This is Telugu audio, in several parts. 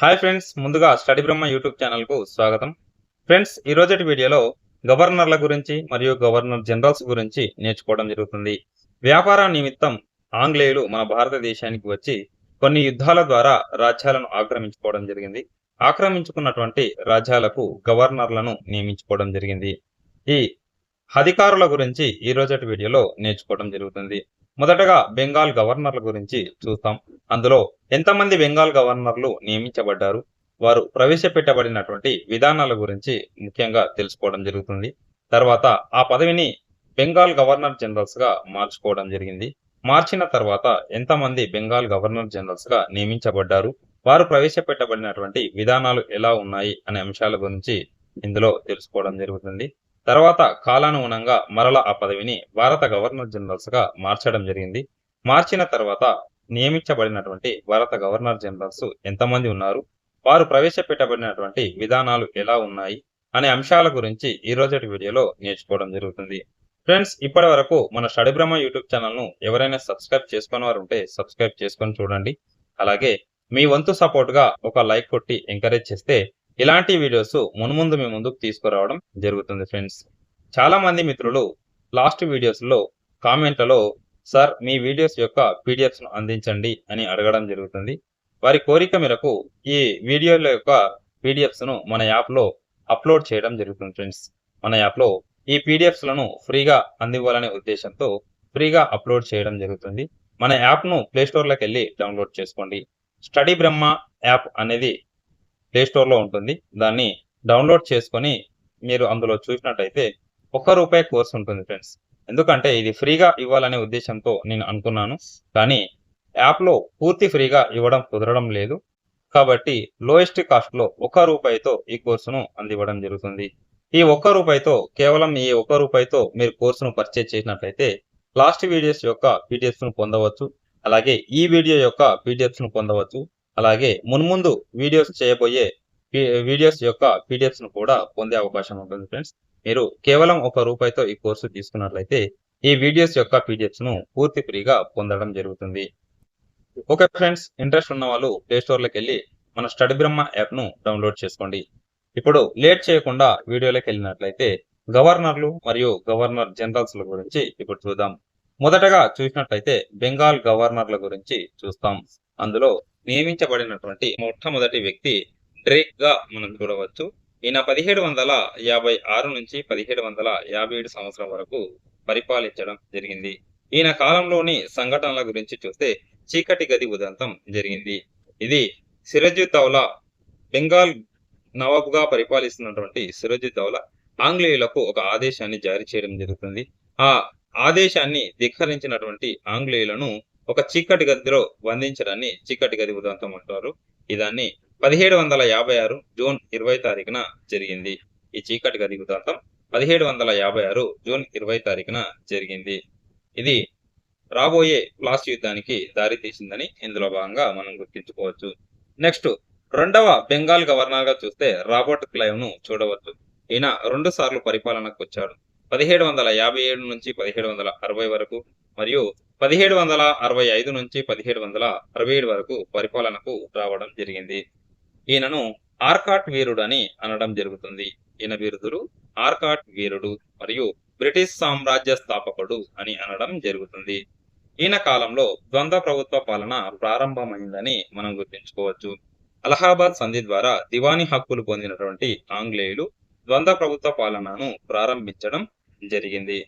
హాయ్ ఫ్రెండ్స్ ముందుగా స్టడీ బ్రహ్మ యూట్యూబ్ ఛానల్కు స్వాగతం. ఫ్రెండ్స్ ఈ రోజటి వీడియోలో గవర్నర్ల గురించి మరియు గవర్నర్ జనరల్స్ గురించి నేర్చుకోవడం జరుగుతుంది. వ్యాపార నిమిత్తం ఆంగ్లేయులు మన భారతదేశానికి వచ్చి కొన్ని యుద్ధాల ద్వారా రాజ్యాలను ఆక్రమించుకోవడం జరిగింది. ఆక్రమించుకున్నటువంటి రాజ్యాలకు గవర్నర్లను నియమించుకోవడం జరిగింది. ఈ అధికారుల గురించి ఈ రోజటి వీడియోలో నేర్చుకోవడం జరుగుతుంది. మొదటగా బెంగాల్ గవర్నర్ల గురించి చూస్తాం. అందులో ఎంతమంది బెంగాల్ గవర్నర్లు నియమించబడ్డారు? వారు ప్రవేశపెట్టబడినటువంటి విధానాల గురించి ముఖ్యంగా తెలుసుకోవడం జరుగుతుంది. తర్వాత ఆ పదవిని బెంగాల్ గవర్నర్ జనరల్స్గా మార్చుకోవడం జరిగింది. మార్చిన తర్వాత ఎంతమంది బెంగాల్ గవర్నర్ జనరల్స్గా నియమించబడ్డారు? వారు ప్రవేశపెట్టబడినటువంటి విధానాలు ఎలా ఉన్నాయి అనే అంశాల గురించి ఇందులో తెలుసుకోవడం జరుగుతుంది. తర్వాత కాలానుగుణంగా మరల ఆ పదవిని భారత గవర్నర్ జనరల్స్గా మార్చడం జరిగింది. మార్చిన తర్వాత నియమించబడినటువంటి భారత గవర్నర్ జనరల్స్ ఎంతమంది ఉన్నారు? వారు ప్రవేశపెట్టబడినటువంటి విధానాలు ఎలా ఉన్నాయి? అనే అంశాల గురించి ఈ రోజటి వీడియోలో నేర్చుకోవడం జరుగుతుంది. ఫ్రెండ్స్ ఇప్పటి వరకు మన షడిబ్రహ్మ బ్రహ్మ యూట్యూబ్ ఛానల్ను ఎవరైనా సబ్స్క్రైబ్ చేసుకుని వారు ఉంటే సబ్స్క్రైబ్ చేసుకొని చూడండి. అలాగే మీ వంతు సపోర్ట్గా ఒక లైక్ కొట్టి ఎంకరేజ్ చేస్తే ఇలాంటి వీడియోస్ మున్ముందు మీ ముందుకు తీసుకురావడం జరుగుతుంది ఫ్రెండ్స్ చాలామంది మిత్రులు లాస్ట్ వీడియోస్లో కామెంట్లలో సార్ మీ వీడియోస్ యొక్క పీడిఎఫ్స్ను అందించండి అని అడగడం జరుగుతుంది. వారి కోరిక మేరకు ఈ వీడియోల యొక్క పీడిఎఫ్స్ను మన యాప్లో అప్లోడ్ చేయడం జరుగుతుంది ఫ్రెండ్స్ మన యాప్లో ఈ పీడిఎఫ్స్లను ఫ్రీగా అందివ్వాలనే ఉద్దేశంతో ఫ్రీగా అప్లోడ్ చేయడం జరుగుతుంది. మన యాప్ను ప్లే వెళ్ళి డౌన్లోడ్ చేసుకోండి. స్టడీ బ్రహ్మ యాప్ అనేది ప్లేస్టోర్లో ఉంటుంది. దాన్ని డౌన్లోడ్ చేసుకొని మీరు అందులో చూసినట్టయితే ఒక్క రూపాయి కోర్స్ ఉంటుంది ఫ్రెండ్స్. ఎందుకంటే ఇది ఫ్రీగా ఇవ్వాలనే ఉద్దేశంతో నేను అనుకున్నాను. కానీ యాప్లో పూర్తి ఫ్రీగా ఇవ్వడం కుదరడం లేదు. కాబట్టి లోయెస్ట్ కాస్ట్లో ఒక్క రూపాయితో ఈ కోర్సును అందివ్వడం జరుగుతుంది. ఈ ఒక్క రూపాయితో కేవలం ఈ ఒక్క రూపాయితో మీరు కోర్సును పర్చేజ్ చేసినట్లయితే లాస్ట్ వీడియోస్ యొక్క పీడిఎఫ్స్ను పొందవచ్చు. అలాగే ఈ వీడియో యొక్క పీడిఎఫ్స్ను పొందవచ్చు. అలాగే మున్ముందు వీడియోస్ చేయబోయే వీడియోస్ యొక్క పీడిఎఫ్స్ను కూడా పొందే అవకాశం ఉంటుంది ఫ్రెండ్స్. మీరు కేవలం ఒక రూపాయితో ఈ కోర్సు తీసుకున్నట్లయితే ఈ వీడియోస్ యొక్క పీడిఎఫ్స్ను పూర్తి ఫ్రీగా పొందడం జరుగుతుంది. ఓకే ఫ్రెండ్స్ ఇంట్రెస్ట్ ఉన్న వాళ్ళు ప్లే వెళ్ళి మన స్టడీ బ్రహ్మ యాప్ను డౌన్లోడ్ చేసుకోండి. ఇప్పుడు లేట్ చేయకుండా వీడియోలోకి వెళ్ళినట్లయితే గవర్నర్లు మరియు గవర్నర్ జనరల్స్ గురించి ఇప్పుడు చూద్దాం. మొదటగా చూసినట్లయితే బెంగాల్ గవర్నర్ల గురించి చూస్తాం. అందులో నియమించబడినటువంటి మొట్టమొదటి వ్యక్తి డ్రేక్గా మనం చూడవచ్చు. ఈయన పదిహేడు వందల యాభై ఆరు నుంచి పదిహేడు వందల యాభై ఏడు సంవత్సరం వరకు పరిపాలించడం జరిగింది. ఈయన కాలంలోని సంఘటనల గురించి చూస్తే చీకటి గది ఉదంతం జరిగింది. ఇది సిరజుద్దౌలా బెంగాల్ నవాబుగా పరిపాలిస్తున్నటువంటి సిరజుద్దౌలా ఆంగ్లేయులకు ఒక ఆదేశాన్ని జారీ చేయడం జరుగుతుంది. ఆ ఆదేశాన్ని ధిక్కరించినటువంటి ఆంగ్లేయులను ఒక చీకటి గదిలో బంధించడాన్ని చీకటి గది ఉదంతం అంటారు. ఇదాన్ని పదిహేడు వందల యాభై ఆరు జూన్ ఇరవై తారీఖున జరిగింది. ఈ చీకటి గది ఉదంతం పదిహేడు వందల యాభై ఆరు జూన్ ఇరవై తారీఖున జరిగింది. ఇది రాబోయే ప్లాస్ యుద్ధానికి దారి తీసిందని ఇందులో భాగంగా మనం గుర్తించుకోవచ్చు. నెక్స్ట్ రెండవ బెంగాల్ గవర్నర్గా చూస్తే రాబర్ట్ క్లైవ్ను చూడవచ్చు. ఈయన రెండు సార్లు పరిపాలనకు వచ్చాడు. పదిహేడు వందల యాభై ఏడు నుంచి పదిహేడు వందల అరవై వరకు మరియు పదిహేడు వందల అరవై ఐదు నుంచి పదిహేడు వందల అరవై ఏడు వరకు పరిపాలనకు రావడం జరిగింది. ఈయనను ఆర్కాట్ వీరుడు అని అనడం జరుగుతుంది. ఈయన బిరుదులు ఆర్కాట్ వీరుడు మరియు బ్రిటిష్ సామ్రాజ్య స్థాపకుడు అని అనడం జరుగుతుంది. ఈయన కాలంలో ద్వంద్వ ప్రభుత్వ పాలన ప్రారంభమైందని మనం గుర్తించుకోవచ్చు. అలహాబాద్ సంధి ద్వారా దివానీ హక్కులు పొందినటువంటి ఆంగ్లేయులు ద్వంద్వ ప్రభుత్వ పాలనను ప్రారంభించడం జరిగింది.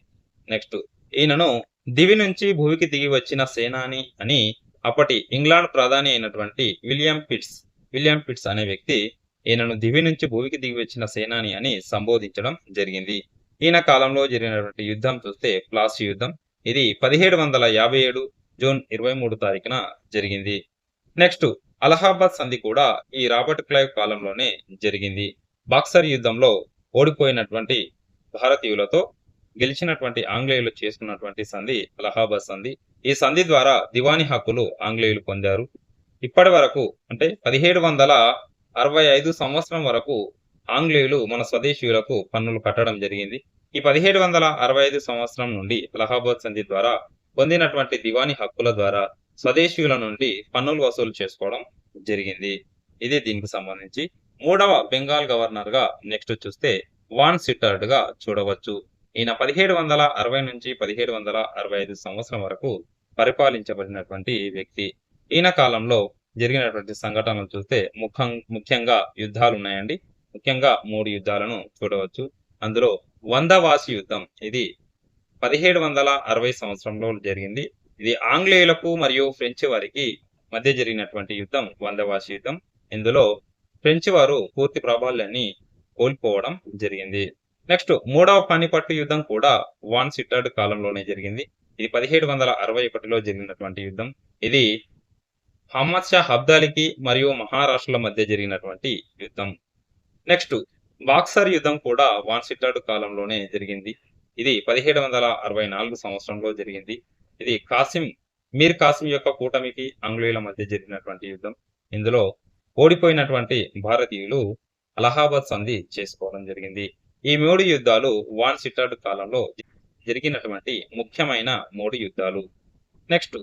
నెక్స్ట్ ఈయనను దివి నుంచి భూమికి దిగి వచ్చిన సేనాని అని అప్పటి ఇంగ్లాండ్ ప్రధాని అయినటువంటి విలియం పిట్స్ విలియం పిట్స్ అనే వ్యక్తి ఈయనను దివి నుంచి భూమికి దిగి వచ్చిన సేనాని అని సంబోధించడం జరిగింది. ఈయన కాలంలో జరిగినటువంటి యుద్ధం చూస్తే ప్లాసీ యుద్ధం ఇది పదిహేడు వందల యాభై ఏడు జూన్ ఇరవై మూడు తారీఖున జరిగింది. నెక్స్ట్ అలహాబాద్ సంధి కూడా ఈ రాబర్ట్ క్లైవ్ కాలంలోనే జరిగింది. బాక్సర్ యుద్ధంలో ఓడిపోయినటువంటి భారతీయులతో గెలిచినటువంటి ఆంగ్లేయులు చేసుకున్నటువంటి సంధి అలహాబాద్ సంధి. ఈ సంధి ద్వారా దివానీ హక్కులు ఆంగ్లేయులు పొందారు. ఇప్పటి వరకు అంటే పదిహేడు వందల అరవై ఐదు సంవత్సరం వరకు ఆంగ్లేయులు మన స్వదేశీయులకు పన్నులు కట్టడం జరిగింది. ఈ పదిహేడు వందల అరవై ఐదు సంవత్సరం నుండి అలహాబాద్ సంధి ద్వారా పొందినటువంటి దివానీ హక్కుల ద్వారా స్వదేశీయుల నుండి పన్నులు వసూలు చేసుకోవడం జరిగింది. ఇది దీనికి సంబంధించి మూడవ బెంగాల్ గవర్నర్గా నెక్స్ట్ చూస్తే వాన్ సిటార్డ్గా చూడవచ్చు. ఈయన పదిహేడు వందల అరవై నుంచి పదిహేడు వందల అరవై ఐదు సంవత్సరం వరకు పరిపాలించబడినటువంటి వ్యక్తి. ఈయన కాలంలో జరిగినటువంటి సంఘటనలు చూస్తే ముఖం ముఖ్యంగా యుద్ధాలు ఉన్నాయండి. ముఖ్యంగా మూడు యుద్ధాలను చూడవచ్చు. అందులో వందవాసి యుద్ధం. ఇది పదిహేడు వందల అరవై సంవత్సరంలో జరిగింది. ఇది ఆంగ్లేయులకు మరియు ఫ్రెంచ్ వారికి మధ్య జరిగినటువంటి యుద్ధం వందవాసి యుద్ధం. ఇందులో ఫ్రెంచ్ వారు పూర్తి ప్రాబల్యాన్ని కోల్పోవడం జరిగింది. నెక్స్ట్ మూడవ పానిపట్టు యుద్ధం కూడా వాన్ సిట్టర్డ్ కాలంలోనే జరిగింది. ఇది పదిహేడు వందల అరవై ఒకటిలో జరిగినటువంటి యుద్ధం. ఇది హమ్మద్ షా హబ్దాలికి మరియు మహారాష్ట్రల మధ్య జరిగినటువంటి యుద్ధం. నెక్స్ట్ బాక్సర్ యుద్ధం కూడా వాన్ సిట్టర్డ్ కాలంలోనే జరిగింది. ఇది పదిహేడు వందల అరవై నాలుగు సంవత్సరంలో జరిగింది. ఇది కాసిం మీర్ కాసిం యొక్క కూటమికి ఆంగ్లేయుల మధ్య జరిగినటువంటి యుద్ధం. ఇందులో ఓడిపోయినటువంటి భారతీయులు అలహాబాద్ సంధి చేసుకోవడం జరిగింది. ఈ మూడు యుద్ధాలు వాన్ సిటాడ్ కాలంలో జరిగినటువంటి ముఖ్యమైన మూడు యుద్ధాలు. నెక్స్ట్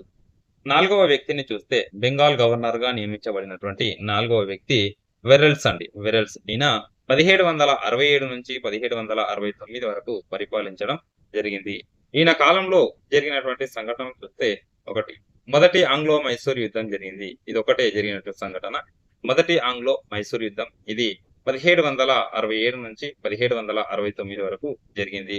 నాలుగవ వ్యక్తిని చూస్తే బెంగాల్ గవర్నర్గా నియమించబడినటువంటి నాలుగవ వ్యక్తి వెరెల్స్ అండి. వెరెల్స్ ఈయన పదిహేడు వందల అరవై ఏడు నుంచి పదిహేడు వందల అరవై తొమ్మిది వరకు పరిపాలించడం జరిగింది. ఈయన కాలంలో జరిగినటువంటి సంఘటన చూస్తే ఒకటి. మొదటి ఆంగ్లో మైసూర్ యుద్ధం జరిగింది. ఇది ఒకటే జరిగినటువంటి సంఘటన. మొదటి ఆంగ్లో మైసూర్ యుద్ధం. ఇది పదిహేడు వందల అరవై ఏడు నుంచి పదిహేడు వందల అరవై తొమ్మిది వరకు జరిగింది.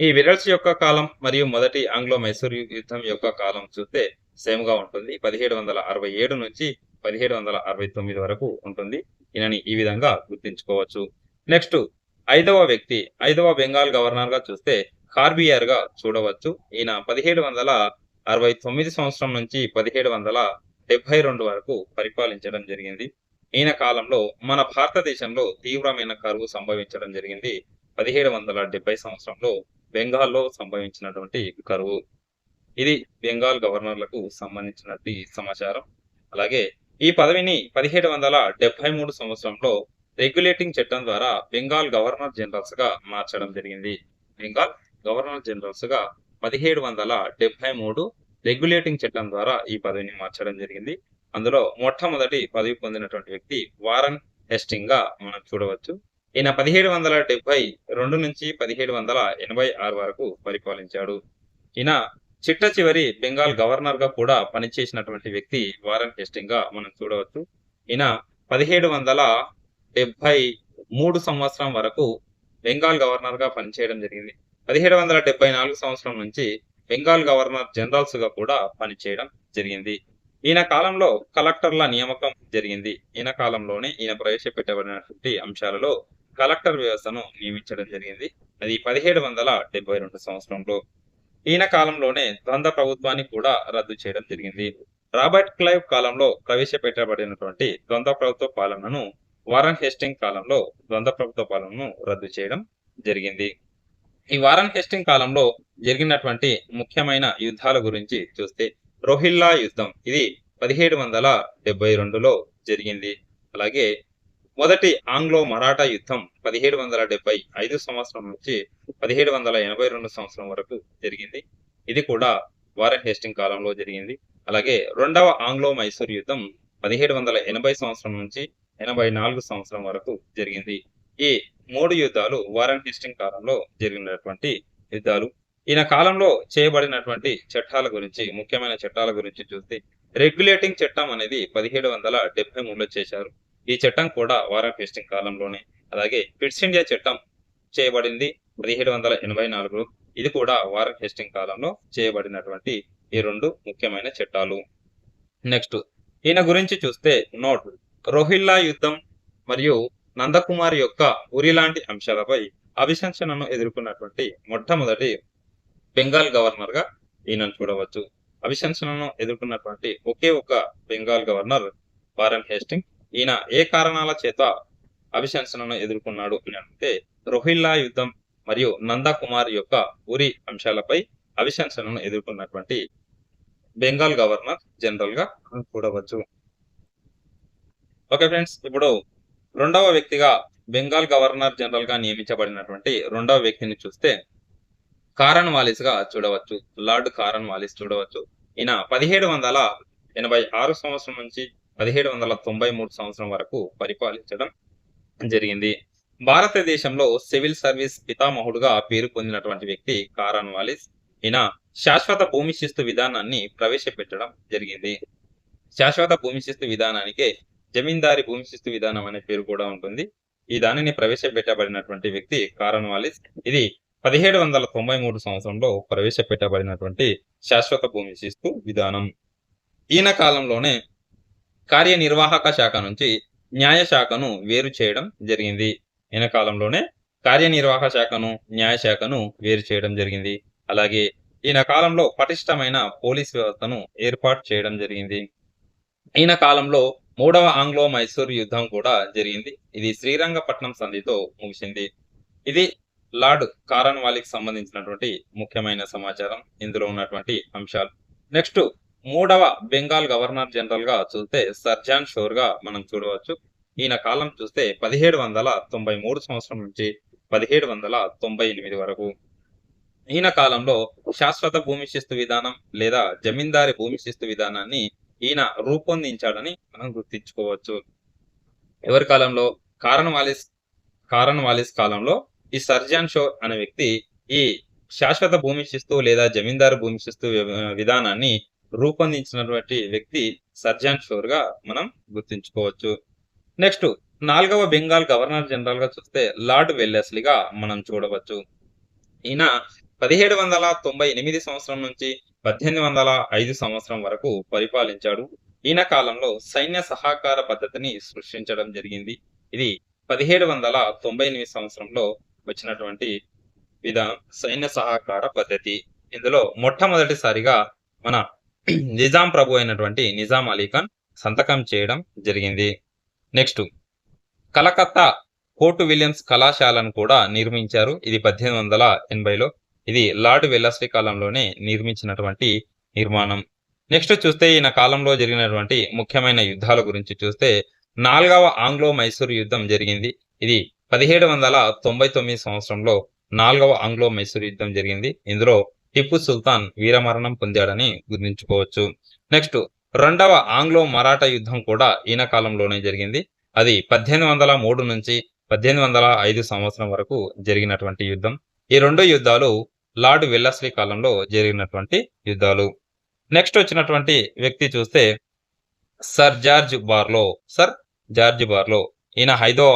ఈ విరల్స్ యొక్క కాలం మరియు మొదటి ఆంగ్లో మైసూర్ యుద్ధం యొక్క కాలం చూస్తే సేమ్గా ఉంటుంది. పదిహేడు వందల అరవై ఏడు నుంచి పదిహేడు వందల అరవై తొమ్మిది వరకు ఉంటుంది. ఈయనని ఈ విధంగా గుర్తించుకోవచ్చు. నెక్స్ట్ ఐదవ వ్యక్తి ఐదవ బెంగాల్ గవర్నర్గా చూస్తే కార్బియర్గా చూడవచ్చు. ఈయన పదిహేడు వందల అరవై తొమ్మిది సంవత్సరం నుంచి పదిహేడు వందల డెబ్బై రెండు వరకు పరిపాలించడం జరిగింది. ఈయన కాలంలో మన భారతదేశంలో తీవ్రమైన కరువు సంభవించడం జరిగింది. పదిహేడు వందల డెబ్బై సంవత్సరంలో బెంగాల్లో సంభవించినటువంటి కరువు. ఇది బెంగాల్ గవర్నర్లకు సంబంధించినటువంటి సమాచారం. అలాగే ఈ పదవిని పదిహేడు వందల డెబ్బై మూడు సంవత్సరంలో రెగ్యులేటింగ్ చట్టం ద్వారా బెంగాల్ గవర్నర్ జనరల్స్గా మార్చడం జరిగింది. బెంగాల్ గవర్నర్ జనరల్స్గా పదిహేడు వందల డెబ్బై మూడు రెగ్యులేటింగ్ చట్టం ద్వారా ఈ పదవిని మార్చడం జరిగింది. అందులో మొట్టమొదటి పదవి పొందినటువంటి వ్యక్తి వారన్ హెస్టింగ్గా మనం చూడవచ్చు. ఈయన పదిహేడు వందల డెబ్బై రెండు నుంచి పదిహేడు వందల ఎనభై ఆరు వరకు పరిపాలించాడు. ఈయన చిట్ట చివరి బెంగాల్ గవర్నర్గా కూడా పనిచేసినటువంటి వ్యక్తి వారన్ హెస్టింగ్గా మనం చూడవచ్చు. ఈయన పదిహేడు వందల డెబ్బై మూడు సంవత్సరం వరకు బెంగాల్ గవర్నర్గా పనిచేయడం జరిగింది. పదిహేడు వందల డెబ్బై నాలుగు సంవత్సరం నుంచి బెంగాల్ గవర్నర్ జనరల్స్గా కూడా పనిచేయడం జరిగింది. ఈయన కాలంలో కలెక్టర్ల నియామకం జరిగింది. ఈయన కాలంలోనే ఈయన ప్రవేశపెట్టబడినటువంటి అంశాలలో కలెక్టర్ వ్యవస్థను నియమించడం జరిగింది. అది పదిహేడు వందల డెబ్బై రెండు సంవత్సరంలో. ఈయన కాలంలోనే ద్వంద్వ ప్రభుత్వాన్ని కూడా రద్దు చేయడం జరిగింది. రాబర్ట్ క్లైవ్ కాలంలో ప్రవేశపెట్టబడినటువంటి ద్వంద్వ ప్రభుత్వ పాలనను వారన్ హెస్టింగ్ కాలంలో ద్వంద్వ ప్రభుత్వ పాలనను రద్దు చేయడం జరిగింది. ఈ వారన్ హెస్టింగ్ కాలంలో జరిగినటువంటి ముఖ్యమైన యుద్ధాల గురించి చూస్తే రోహిల్లా యుద్ధం. ఇది పదిహేడు వందల డెబ్బై రెండులో జరిగింది. అలాగే మొదటి ఆంగ్లో మరాఠా యుద్ధం పదిహేడు వందల డెబ్బై ఐదు సంవత్సరం నుంచి పదిహేడు వందల ఎనభై రెండు సంవత్సరం వరకు జరిగింది. ఇది కూడా వారెన్ హేస్టింగ్ కాలంలో జరిగింది. అలాగే రెండవ ఆంగ్లో మైసూర్ యుద్ధం పదిహేడు వందల ఎనభై సంవత్సరం నుంచి ఎనభై నాలుగు సంవత్సరం వరకు జరిగింది. ఈ మూడు యుద్ధాలు వారెన్ హేస్టింగ్ కాలంలో జరిగినటువంటి యుద్ధాలు. ఈయన కాలంలో చేయబడినటువంటి చట్టాల గురించి ముఖ్యమైన చట్టాల గురించి చూస్తే రెగ్యులేటింగ్ చట్టం అనేది పదిహేడు వందల డెబ్బై మూడులో చేశారు. ఈ చట్టం కూడా వారన్ హేస్టింగ్ కాలంలోనే అలాగే ఫిట్స్ ఇండియా చట్టం చేయబడింది పదిహేడు వందల ఎనభై నాలుగులో. ఇది కూడా వారన్ హేస్టింగ్ కాలంలో చేయబడినటువంటి ఈ రెండు ముఖ్యమైన చట్టాలు. నెక్స్ట్ ఈయన గురించి చూస్తే నోట్ రోహిల్లా యుద్ధం మరియు నందకుమారి యొక్క ఉరి లాంటి అంశాలపై అభిశంసనను ఎదుర్కొన్నటువంటి మొట్టమొదటి బెంగాల్ గవర్నర్గా ఈయనను చూడవచ్చు. అభిశంసనను ఎదుర్కొన్నటువంటి ఒకే ఒక బెంగాల్ గవర్నర్ వారన్ హేస్టింగ్ ఈయన ఏ కారణాల చేత అభిశంసనను ఎదుర్కొన్నాడు అని అంటే రోహిల్లా యుద్ధం మరియు నందకుమార్ యొక్క ఉరి అంశాలపై అభిశంసనను ఎదుర్కొన్నటువంటి బెంగాల్ గవర్నర్ జనరల్గా చూడవచ్చు. ఓకే ఫ్రెండ్స్ ఇప్పుడు రెండవ వ్యక్తిగా బెంగాల్ గవర్నర్ జనరల్గా నియమించబడినటువంటి రెండవ వ్యక్తిని చూస్తే కారన్ వాలిస్గా చూడవచ్చు. లార్డ్ కారన్ వాలిస్ చూడవచ్చు. ఈయన పదిహేడు వందల ఎనభై ఆరు సంవత్సరం నుంచి పదిహేడు వందల తొంభై మూడు సంవత్సరం వరకు పరిపాలించడం జరిగింది. భారతదేశంలో సివిల్ సర్వీస్ పితామహుడుగా పేరు పొందినటువంటి వ్యక్తి కారాన్ వాలిస్ ఈయన శాశ్వత భూమి శిస్తు విధానాన్ని ప్రవేశపెట్టడం జరిగింది. శాశ్వత భూమి శిస్తు విధానానికి జమీందారి భూమి శిస్తు విధానం అనే పేరు కూడా ఉంటుంది. ఈ దానిని ప్రవేశపెట్టబడినటువంటి వ్యక్తి కారన్ వాలిస్ ఇది పదిహేడు వందల తొంభై మూడు సంవత్సరంలో ప్రవేశపెట్టబడినటువంటి శాశ్వత భూమి శిస్తు విధానం. ఈయన కాలంలోనే కార్యనిర్వాహక శాఖ నుంచి న్యాయ శాఖను వేరు చేయడం జరిగింది. ఈయన కాలంలోనే కార్యనిర్వాహక శాఖను న్యాయ శాఖను వేరు చేయడం జరిగింది. అలాగే ఈయన కాలంలో పటిష్టమైన పోలీస్ వ్యవస్థను ఏర్పాటు చేయడం జరిగింది. ఈయన కాలంలో మూడవ ఆంగ్లో మైసూర్ యుద్ధం కూడా జరిగింది. ఇది శ్రీరంగపట్నం సంధితో ముగిసింది. ఇది లార్డ్ కారన్ వాలికి సంబంధించినటువంటి ముఖ్యమైన సమాచారం ఇందులో ఉన్నటువంటి అంశాలు. నెక్స్ట్ మూడవ బెంగాల్ గవర్నర్ జనరల్గా చూస్తే సర్జాన్ షోర్గా మనం చూడవచ్చు. ఈయన కాలం చూస్తే పదిహేడు వందల తొంభై మూడు సంవత్సరం నుంచి పదిహేడు వందల తొంభై ఎనిమిది వరకు. ఈయన కాలంలో శాశ్వత భూమి శిస్తు విధానం లేదా జమీందారి భూమి శిస్తు విధానాన్ని ఈయన రూపొందించాడని మనం గుర్తించుకోవచ్చు. ఎవరి కాలంలో? కారన్ వాలిస్ కారన్ వాలిస్ కాలంలో ఈ సర్జాన్ షోర్ అనే వ్యక్తి ఈ శాశ్వత భూమి శిస్తు లేదా జమీందారు భూమి శిస్తు విధానాన్ని రూపొందించినటువంటి వ్యక్తి సర్జాన్ షోర్గా మనం గుర్తించుకోవచ్చు. నెక్స్ట్ నాలుగవ బెంగాల్ గవర్నర్ జనరల్గా చూస్తే లార్డ్ వెల్లెస్లీగా మనం చూడవచ్చు. ఈయన పదిహేడు వందల తొంభై ఎనిమిది సంవత్సరం నుంచి పద్దెనిమిది వందల ఐదు సంవత్సరం వరకు పరిపాలించాడు. ఈయన కాలంలో సైన్య సహకార పద్ధతిని సృష్టించడం జరిగింది. ఇది పదిహేడు వందల తొంభై ఎనిమిది సంవత్సరంలో వచ్చినటువంటి విధానం సైన్య సహకార పద్ధతి. ఇందులో మొట్టమొదటిసారిగా మన నిజాం ప్రభు అయినటువంటి నిజాం అలీ ఖాన్ సంతకం చేయడం జరిగింది. నెక్స్ట్ కలకత్తా కోర్టు విలియమ్స్ కళాశాలను కూడా నిర్మించారు. ఇది పద్దెనిమిది వందల ఎనభైలో ఇది లార్డ్ వెల్లస్లీ కాలంలోనే నిర్మించినటువంటి నిర్మాణం. నెక్స్ట్ చూస్తే ఈయన కాలంలో జరిగినటువంటి ముఖ్యమైన యుద్ధాల గురించి చూస్తే నాలుగవ ఆంగ్లో మైసూర్ యుద్ధం జరిగింది. ఇది పదిహేడు వందల తొంభై తొమ్మిది సంవత్సరంలో నాలుగవ ఆంగ్లో మైసూర్ యుద్ధం జరిగింది. ఇందులో టిప్పు సుల్తాన్ వీరమరణం పొందాడని గుర్తించుకోవచ్చు. నెక్స్ట్ రెండవ ఆంగ్లో మరాఠా యుద్ధం కూడా ఈయన కాలంలోనే జరిగింది. అది పద్దెనిమిది వందల మూడు నుంచి పద్దెనిమిది వందల ఐదు సంవత్సరం వరకు జరిగినటువంటి యుద్ధం. ఈ రెండు యుద్ధాలు లార్డ్ వెల్లస్లీ కాలంలో జరిగినటువంటి యుద్ధాలు. నెక్స్ట్ వచ్చినటువంటి వ్యక్తి చూస్తే Sir George Barlow Sir George Barlow ఈయన ఐదో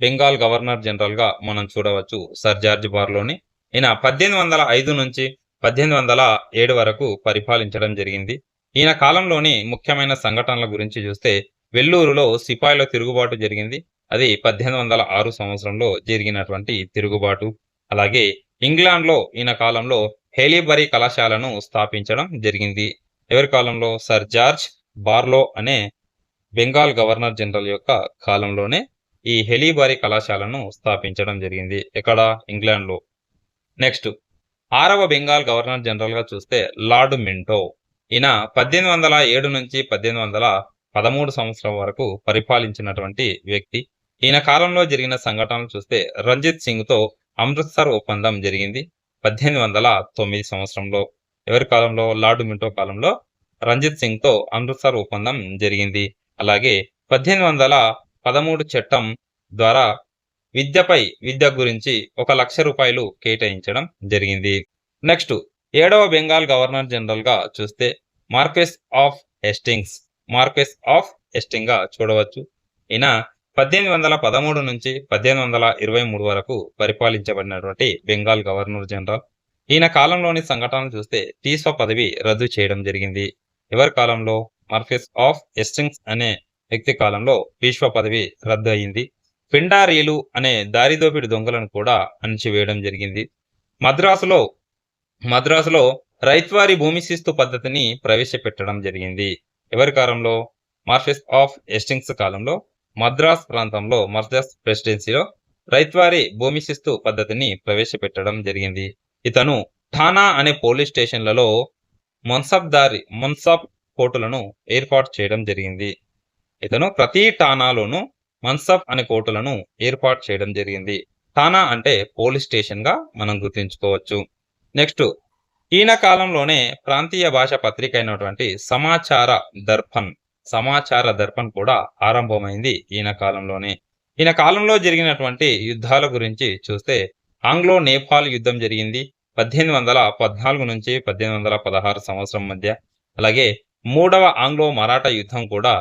బెంగాల్ గవర్నర్ జనరల్గా మనం చూడవచ్చు సర్ జార్జ్ బార్లోని. ఈయన పద్దెనిమిది వందల ఐదు నుంచి పద్దెనిమిది వందల ఏడు వరకు పరిపాలించడం జరిగింది. ఈయన కాలంలోని ముఖ్యమైన సంఘటనల గురించి చూస్తే వెల్లూరులో సిపాయిల తిరుగుబాటు జరిగింది. అది పద్దెనిమిది వందల ఆరు సంవత్సరంలో జరిగినటువంటి తిరుగుబాటు. అలాగే ఇంగ్లాండ్లో ఈయన కాలంలో హేలీబరీ కళాశాలను స్థాపించడం జరిగింది. ఎవరి కాలంలో? సర్ జార్జ్ బార్లో అనే బెంగాల్ గవర్నర్ జనరల్ యొక్క కాలంలోనే ఈ హెలీబారీ కళాశాలను స్థాపించడం జరిగింది ఎక్కడ? ఇంగ్లాండ్లో నెక్స్ట్. ఆరవ బెంగాల్ గవర్నర్ జనరల్గా చూస్తే లార్డ్ మింటో. ఈయన పద్దెనిమిది వందల ఏడు నుంచి పద్దెనిమిది వందల పదమూడు సంవత్సరం వరకు పరిపాలించినటువంటి వ్యక్తి. ఈయన కాలంలో జరిగిన సంఘటనలు చూస్తే రంజిత్ సింగ్తో అమృత్సర్ ఒప్పందం జరిగింది పద్దెనిమిది వందల తొమ్మిది సంవత్సరంలో. ఎవరి కాలంలో? లార్డ్ మింటో కాలంలో రంజిత్ సింగ్తో అమృత్సర్ ఒప్పందం జరిగింది. అలాగే పద్దెనిమిది వందల పదమూడు చట్టం ద్వారా విద్యపై విద్య గురించి ఒక లక్ష రూపాయలు కేటాయించడం జరిగింది. నెక్స్ట్ ఏడవ బెంగాల్ గవర్నర్ జనరల్గా చూస్తే Marquess of Hastings Marquess of ఎస్టింగ్గా చూడవచ్చు. ఈయన పద్దెనిమిది వందల పదమూడు నుంచి పద్దెనిమిది వందల ఇరవై మూడు వరకు పరిపాలించబడినటువంటి బెంగాల్ గవర్నర్ జనరల్. ఈయన కాలంలోని సంఘటనలు చూస్తే టీస్వ పదవి రద్దు చేయడం జరిగింది. ఎవరి కాలంలో? మార్కెస్ ఆఫ్ ఎస్టింగ్స్ అనే వ్యక్తి కాలంలో విశ్వ పదవి రద్దు అయింది. పిండారీలు అనే దారిదోపిడి దొంగలను కూడా అణిచివేయడం జరిగింది. మద్రాసులో మద్రాసులో రైత్వారి భూమి శిస్తు పద్ధతిని ప్రవేశపెట్టడం జరిగింది. ఎవరి కాలంలో? మార్ఫెస్ ఆఫ్ ఎస్టింగ్స్ కాలంలో. మద్రాస్ ప్రాంతంలో మద్రాస్ ప్రెసిడెన్సీలో రైత్వారి భూమి శిస్తు పద్ధతిని ప్రవేశపెట్టడం జరిగింది. ఇతను ఠానా అనే పోలీస్ స్టేషన్లలో మున్సబ్దారి మున్సబ్ కోర్టులను ఏర్పాటు చేయడం జరిగింది. ఇతను ప్రతి ఠానాలోనూ మన్సబ్ అనే కోర్టులను ఏర్పాటు చేయడం జరిగింది. ఠానా అంటే పోలీస్ స్టేషన్గా మనం గుర్తుంచుకోవచ్చు. నెక్స్ట్ ఈయన కాలంలోనే ప్రాంతీయ భాష పత్రిక అయినటువంటి సమాచార దర్పణ్ సమాచార దర్పణ్ కూడా ఆరంభమైంది ఈయన కాలంలోనే. ఈయన కాలంలో జరిగినటువంటి యుద్ధాల గురించి చూస్తే ఆంగ్లో నేపాల్ యుద్ధం జరిగింది. పద్దెనిమిది వందల పద్నాలుగు నుంచి పద్దెనిమిది వందల పదహారు సంవత్సరం మధ్య. అలాగే మూడవ ఆంగ్లో మరాఠా యుద్ధం కూడా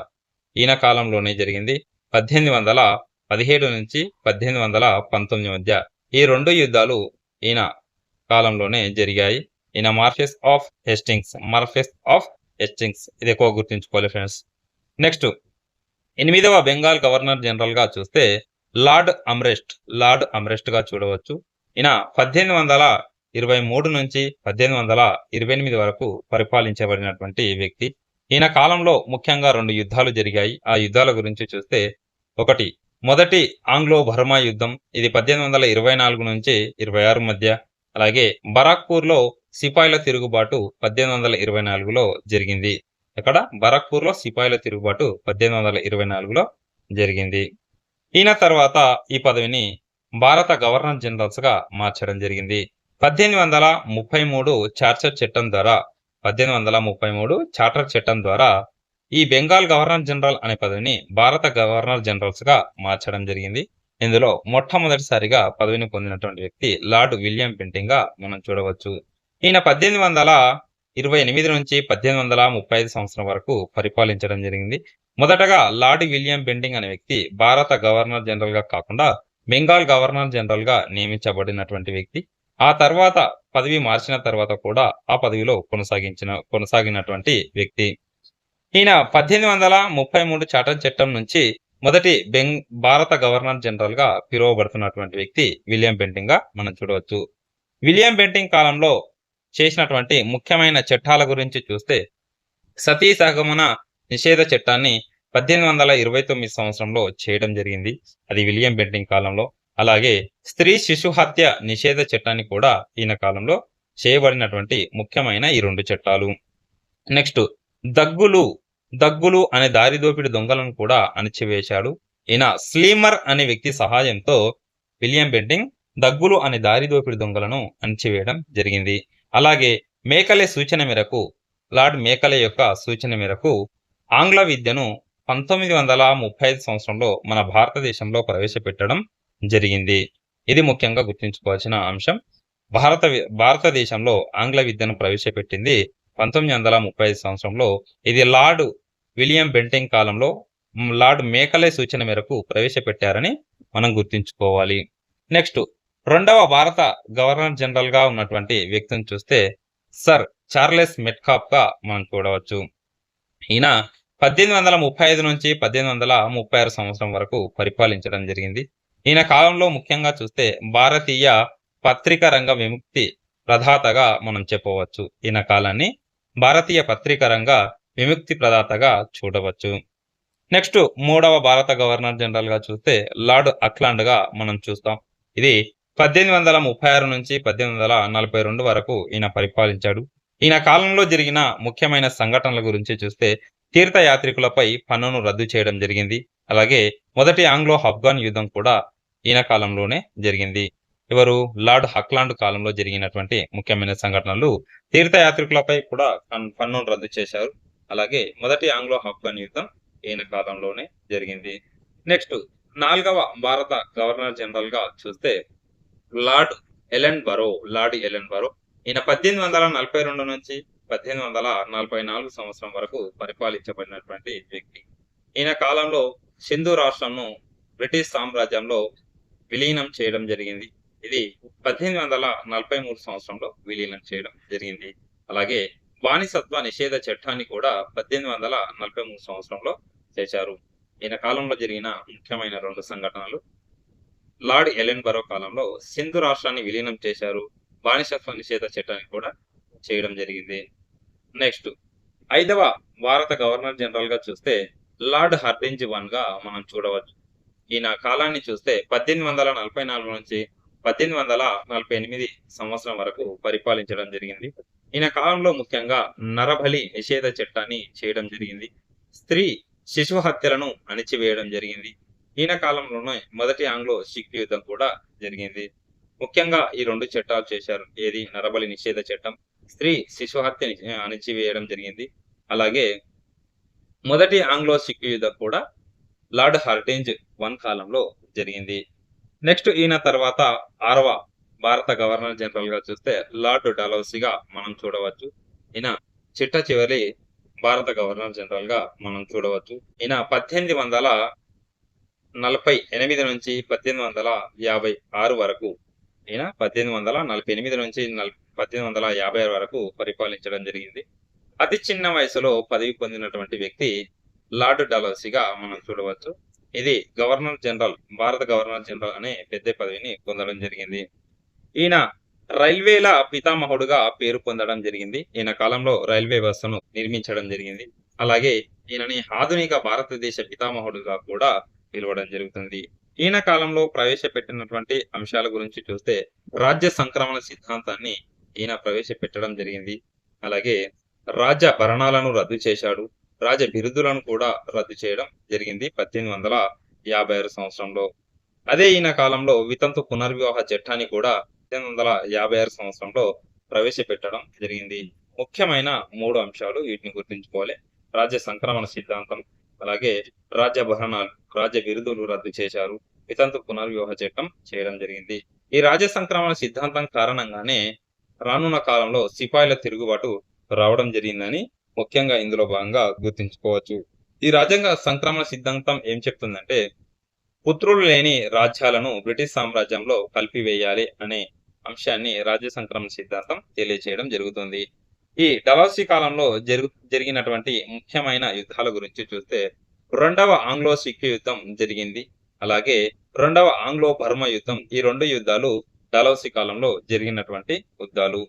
ఈయన కాలంలోనే జరిగింది. పద్దెనిమిది వందల పదిహేడు నుంచి పద్దెనిమిది వందల పంతొమ్మిది మధ్య ఈ రెండు యుద్ధాలు ఈయన కాలంలోనే జరిగాయి. ఈయన Marquess of Hastings Marquess of Hastings. ఇది ఎక్కువ గుర్తుంచుకోవాలి ఫ్రెండ్స్. నెక్స్ట్ ఎనిమిదవ బెంగాల్ గవర్నర్ జనరల్గా చూస్తే లార్డ్ అమ్రెస్ట్ లార్డ్ అమ్రెస్ట్గా చూడవచ్చు. ఈయన పద్దెనిమిది వందల ఇరవై మూడు నుంచి పద్దెనిమిది వందల ఇరవై ఎనిమిది వరకు పరిపాలించబడినటువంటి వ్యక్తి. ఈయన కాలంలో ముఖ్యంగా రెండు యుద్ధాలు జరిగాయి. ఆ యుద్ధాల గురించి చూస్తే ఒకటి మొదటి ఆంగ్లో బర్మా యుద్ధం. ఇది పద్దెనిమిది వందల ఇరవై నాలుగు నుంచి ఇరవై ఆరు మధ్య. అలాగే బరాక్పూర్లో సిపాయిల తిరుగుబాటు పద్దెనిమిది వందల ఇరవై నాలుగులో జరిగింది. ఇక్కడ బరాక్పూర్లో సిపాయిల తిరుగుబాటు పద్దెనిమిది వందల ఇరవై నాలుగులో జరిగింది. ఈయన తర్వాత ఈ పదవిని భారత గవర్నర్ జనరల్స్గా మార్చడం జరిగింది. పద్దెనిమిది వందల ముప్పై మూడు చార్చర్ చట్టం ద్వారా పద్దెనిమిది వందల ముప్పై మూడు చార్టర్ చట్టం ద్వారా ఈ బెంగాల్ గవర్నర్ జనరల్ అనే పదవిని భారత గవర్నర్ జనరల్స్గా మార్చడం జరిగింది. ఇందులో మొట్టమొదటిసారిగా పదవిని పొందినటువంటి వ్యక్తి లార్డ్ విలియం పెంటింగ్గా మనం చూడవచ్చు. ఈయన పద్దెనిమిది వందల ఇరవై ఎనిమిది నుంచి పద్దెనిమిది వందల ముప్పై ఐదు సంవత్సరం వరకు పరిపాలించడం జరిగింది. మొదటగా లార్డ్ విలియం బెండింగ్ అనే వ్యక్తి భారత గవర్నర్ జనరల్గా కాకుండా బెంగాల్ గవర్నర్ జనరల్గా నియమించబడినటువంటి వ్యక్తి. ఆ తర్వాత పదవి మార్చిన తర్వాత కూడా ఆ పదవిలో కొనసాగించిన కొనసాగినటువంటి వ్యక్తి. ఈయన పద్దెనిమిది వందల ముప్పై మూడు చట్టం చట్టం నుంచి మొదటి బెంగ్ భారత గవర్నర్ జనరల్గా పిలువబడుతున్నటువంటి వ్యక్తి విలియం బెంటింగ్గా మనం చూడవచ్చు. విలియం బెంటింగ్ కాలంలో చేసినటువంటి ముఖ్యమైన చట్టాల గురించి చూస్తే సతీ సహగమన నిషేధ చట్టాన్ని పద్దెనిమిది వందల ఇరవై తొమ్మిది సంవత్సరంలో చేయడం జరిగింది. అది విలియం బెంటింగ్ కాలంలో. అలాగే స్త్రీ శిశు హత్య నిషేధ చట్టాన్ని కూడా ఈయన కాలంలో చేయబడినటువంటి ముఖ్యమైన ఈ రెండు చట్టాలు. నెక్స్ట్ దగ్గులు దగ్గులు అనే దారి దోపిడి దొంగలను కూడా అణిచివేశాడు. ఈయన స్లీమర్ అనే వ్యక్తి సహాయంతో విలియం బెంటింగ్ దగ్గులు అనే దారి దోపిడి దొంగలను అణిచివేయడం జరిగింది. అలాగే మేకలే సూచన మేరకు లార్డ్ మేకలే యొక్క సూచన మేరకు ఆంగ్ల విద్యను పంతొమ్మిది వందల ముప్పై ఐదు సంవత్సరంలో మన భారతదేశంలో ప్రవేశపెట్టడం జరిగింది. ఇది ముఖ్యంగా గుర్తుంచుకోవాల్సిన అంశం. భారత భారతదేశంలో ఆంగ్ల విద్యను ప్రవేశపెట్టింది పంతొమ్మిది వందల ముప్పై ఐదు సంవత్సరంలో. ఇది లార్డ్ విలియం బెంటింగ్ కాలంలో లార్డ్ మేకలే సూచన మేరకు ప్రవేశపెట్టారని మనం గుర్తుంచుకోవాలి. నెక్స్ట్ రెండవ భారత గవర్నర్ జనరల్గా ఉన్నటువంటి వ్యక్తిని చూస్తే సర్ చార్లెస్ మెట్కాప్గా మనం చూడవచ్చు. ఈయన పద్దెనిమిది వందల ముప్పై ఐదు నుంచి పద్దెనిమిది వందల ముప్పై ఆరు సంవత్సరం వరకు పరిపాలించడం జరిగింది. ఈయన కాలంలో ముఖ్యంగా చూస్తే భారతీయ పత్రికా రంగ విముక్తి ప్రదాతగా మనం చెప్పవచ్చు. ఈయన కాలాన్ని భారతీయ పత్రికా రంగ విముక్తి ప్రదాతగా చూడవచ్చు. నెక్స్ట్ మూడవ భారత గవర్నర్ జనరల్గా చూస్తే లార్డ్ అక్లాండ్గా మనం చూస్తాం. ఇది పద్దెనిమిది వందల ముప్పై ఆరు నుంచి పద్దెనిమిది వందల నలభై రెండు వరకు ఈయన పరిపాలించాడు. ఈయన కాలంలో జరిగిన ముఖ్యమైన సంఘటనల గురించి చూస్తే తీర్థయాత్రికులపై పన్నును రద్దు చేయడం జరిగింది. అలాగే మొదటి ఆంగ్లో ఆఫ్ఘాన్ యుద్ధం కూడా ఈయన కాలంలోనే జరిగింది. ఎవరు? లార్డ్ హక్లాండ్ కాలంలో జరిగినటువంటి ముఖ్యమైన సంఘటనలు తీర్థయాత్రికులపై కూడా పన్ను రద్దు చేశారు. అలాగే మొదటి ఆంగ్లో అఫ్ఘాన్ యుద్ధం ఈయన కాలంలోనే జరిగింది. నెక్స్ట్ నాలుగవ భారత గవర్నర్ జనరల్గా చూస్తే Lord Ellenborough Lord Ellenborough ఈయన పద్దెనిమిది వందల నలభై రెండు నుంచి పద్దెనిమిది వందల నలభై నాలుగు సంవత్సరం వరకు పరిపాలించబడినటువంటి వ్యక్తి. ఈయన కాలంలో సింధు రాష్ట్రంను బ్రిటిష్ సామ్రాజ్యంలో విలీనం చేయడం జరిగింది. ఇది పద్దెనిమిది వందల నలభై మూడు సంవత్సరంలో విలీనం చేయడం జరిగింది. అలాగే బానిసత్వ నిషేధ చట్టాన్ని కూడా పద్దెనిమిది వందల నలభై మూడు సంవత్సరంలో చేశారు. ఈయన కాలంలో జరిగిన ముఖ్యమైన రెండు సంఘటనలు. లార్డ్ ఎలెన్ బరో కాలంలో సింధు రాష్ట్రాన్ని విలీనం చేశారు. బానిసత్వ నిషేధ చట్టాన్ని కూడా చేయడం జరిగింది. నెక్స్ట్ ఐదవ భారత గవర్నర్ జనరల్గా చూస్తే లార్డ్ హర్డింజ్ వన్గా మనం చూడవచ్చు. ఈయన కాలాన్ని చూస్తే పద్దెనిమిది వందల నలభై నాలుగు నుంచి పద్దెనిమిది వందల నలభై ఎనిమిది సంవత్సరం వరకు పరిపాలించడం జరిగింది. ఈయన కాలంలో ముఖ్యంగా నరబలి నిషేధ చట్టాన్ని చేయడం జరిగింది. స్త్రీ శిశు హత్యలను అణిచివేయడం జరిగింది. ఈయన కాలంలోనే మొదటి ఆంగ్లో సిక్ యుద్ధం కూడా జరిగింది. ముఖ్యంగా ఈ రెండు చట్టాలు చేశారు. ఏది? నరబలి నిషేధ చట్టం. స్త్రీ శిశు హత్యని అణిచివేయడం జరిగింది. అలాగే మొదటి ఆంగ్లో సిక్ యుద్ధం కూడా లార్డ్ హార్టేంజ్ వన్ కాలంలో జరిగింది. నెక్స్ట్ ఈయన తర్వాత ఆరవ భారత గవర్నర్ జనరల్గా చూస్తే లార్డ్ డలౌసిగా మనం చూడవచ్చు. ఈయన చిట్ట చివరి భారత గవర్నర్ జనరల్గా మనం చూడవచ్చు. ఈయన పద్దెనిమిది వందల నలభై ఎనిమిది నుంచి పద్దెనిమిది వందల యాభై ఆరు వరకు ఈయన పద్దెనిమిది వందల నలభై ఎనిమిది నుంచి పద్దెనిమిది వందల యాభై ఆరు వరకు పరిపాలించడం జరిగింది. అతి చిన్న వయసులో పదవి పొందినటువంటి వ్యక్తి లార్డ్ డలౌసిగా మనం చూడవచ్చు. ఇది గవర్నర్ జనరల్ భారత గవర్నర్ జనరల్ అనే పెద్ద పదవిని పొందడం జరిగింది. ఈయన రైల్వేల పితామహుడుగా పేరు పొందడం జరిగింది. ఈయన కాలంలో రైల్వే వ్యవస్థను నిర్మించడం జరిగింది. అలాగే ఈయనని ఆధునిక భారతదేశ పితామహుడుగా కూడా పిలవడం జరుగుతుంది. ఈయన కాలంలో ప్రవేశపెట్టినటువంటి అంశాల గురించి చూస్తే రాజ్య సంక్రమణ సిద్ధాంతాన్ని ఈయన ప్రవేశపెట్టడం జరిగింది. అలాగే రాజ్య భరణాలను రద్దు చేశాడు. రాజ బిరుదులను కూడా రద్దు చేయడం జరిగింది పద్దెనిమిది వందల యాభై ఆరు సంవత్సరంలో. అదే ఈయన కాలంలో వితంతు పునర్వివాహ చట్టాన్ని కూడా పద్దెనిమిది వందల యాభై ఆరు సంవత్సరంలో ప్రవేశపెట్టడం జరిగింది. ముఖ్యమైన మూడు అంశాలు వీటిని గుర్తుంచుకోవాలి. రాజ్య సంక్రమణ సిద్ధాంతం అలాగే రాజ్య భరణాలు రాజ్య బిరుదులు రద్దు చేశారు. వితంతు పునర్వివాహ చట్టం చేయడం జరిగింది. ఈ రాజ్య సంక్రమణ సిద్ధాంతం కారణంగానే రానున్న కాలంలో సిపాయిల తిరుగుబాటు రావడం జరిగిందని ముఖ్యంగా ఇందులో భాగంగా గుర్తుంచుకోవచ్చు. ఈ రాజ్యాంగ సంక్రమణ సిద్ధాంతం ఏం చెప్తుందంటే పుత్రులు లేని రాజ్యాలను బ్రిటిష్ సామ్రాజ్యంలో కలిపివేయాలి అనే అంశాన్ని రాజ్య సంక్రమణ సిద్ధాంతం తెలియజేయడం జరుగుతుంది. ఈ డలాసీ కాలంలో జరుగు జరిగినటువంటి ముఖ్యమైన యుద్ధాల గురించి చూస్తే రెండవ ఆంగ్లో సిక్ యుద్ధం జరిగింది. అలాగే రెండవ ఆంగ్లో బర్మ యుద్ధం ఈ రెండు యుద్ధాలు డలౌసి కాలంలో జరిగినటువంటి యుద్ధాలు.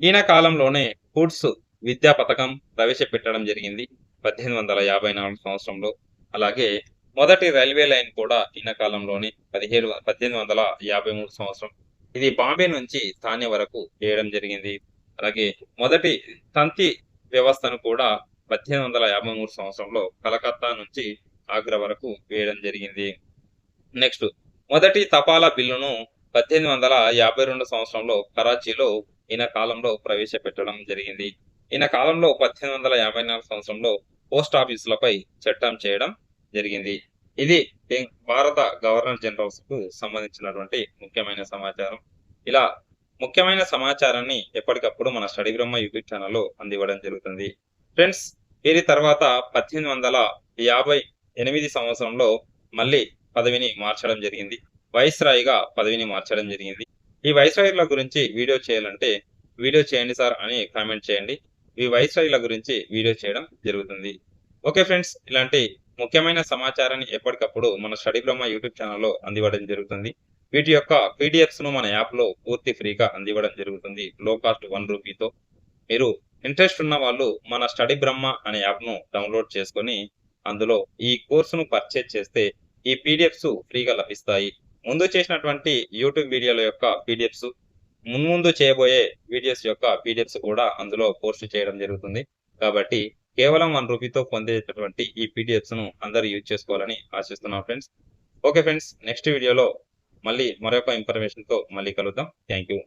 ఈయన కాలంలోనే హుడ్స్ విద్యా పథకం ప్రవేశపెట్టడం జరిగింది పద్దెనిమిది వందల యాభై నాలుగు సంవత్సరంలో. అలాగే మొదటి రైల్వే లైన్ కూడా ఈయన కాలంలోనే పదిహేడు పద్దెనిమిది వందల యాభై మూడు సంవత్సరం. ఇది బాంబే నుంచి తానే వరకు వేయడం జరిగింది. అలాగే మొదటి తంతి వ్యవస్థను కూడా పద్దెనిమిది వందల యాభై మూడు సంవత్సరంలో కలకత్తా నుంచి ఆగ్రా వరకు వేయడం జరిగింది. నెక్స్ట్ మొదటి తపాలా బిల్లును పద్దెనిమిది వందల యాభై రెండు సంవత్సరంలో కరాచీలో ఈయన కాలంలో ప్రవేశపెట్టడం జరిగింది. ఈయన కాలంలో పద్దెనిమిది వందల యాభై నాలుగు సంవత్సరంలో పోస్ట్ ఆఫీసులపై చట్టం చేయడం జరిగింది. ఇది భారత గవర్నర్ జనరల్స్కు సంబంధించినటువంటి ముఖ్యమైన సమాచారం. ఇలా ముఖ్యమైన సమాచారాన్ని ఎప్పటికప్పుడు మన స్టడీ బ్రహ్మ యూట్యూబ్ ఛానల్లో అందివ్వడం జరుగుతుంది. ఫ్రెండ్స్ వీరి తర్వాత పద్దెనిమిది వందల యాభై ఎనిమిది సంవత్సరంలో మళ్ళీ పదవిని మార్చడం జరిగింది. వైస్రాయిగా పదవిని మార్చడం జరిగింది. ఈ వైస్రాయిల గురించి వీడియో చేయాలంటే వీడియో చేయండి సార్ అని కామెంట్ చేయండి. ఈ వైస్రాయిల గురించి వీడియో చేయడం జరుగుతుంది. ఓకే ఫ్రెండ్స్ ఇలాంటి ముఖ్యమైన సమాచారాన్ని ఎప్పటికప్పుడు మన స్టడీ బ్రహ్మ యూట్యూబ్ ఛానల్లో అందివ్వడం జరుగుతుంది. వీటి యొక్క పీడిఎఫ్స్ను మన యాప్లో పూర్తి ఫ్రీగా అందివ్వడం జరుగుతుంది. లో కాస్ట్ వన్ రూపీతో మీరు ఇంట్రెస్ట్ ఉన్న వాళ్ళు మన స్టడీ బ్రహ్మ అనే యాప్ను డౌన్లోడ్ చేసుకొని అందులో ఈ కోర్సును పర్చేజ్ చేస్తే ఈ పీడిఎఫ్స్ ఫ్రీగా లభిస్తాయి. ముందు చేసినటువంటి యూట్యూబ్ వీడియోల యొక్క పీడిఎఫ్స్ మున్ముందు చేయబోయే వీడియోస్ యొక్క పీడిఎఫ్స్ కూడా అందులో పోస్ట్ చేయడం జరుగుతుంది. కాబట్టి కేవలం వన్ రూపీతో పొందేటటువంటి ఈ పీడిఎఫ్స్ను అందరూ యూజ్ చేసుకోవాలని ఆశిస్తున్నాం ఫ్రెండ్స్. ఓకే ఫ్రెండ్స్ నెక్స్ట్ వీడియోలో మళ్ళీ మరొక ఇన్ఫర్మేషన్తో మళ్ళీ కలుద్దాం. Thank you.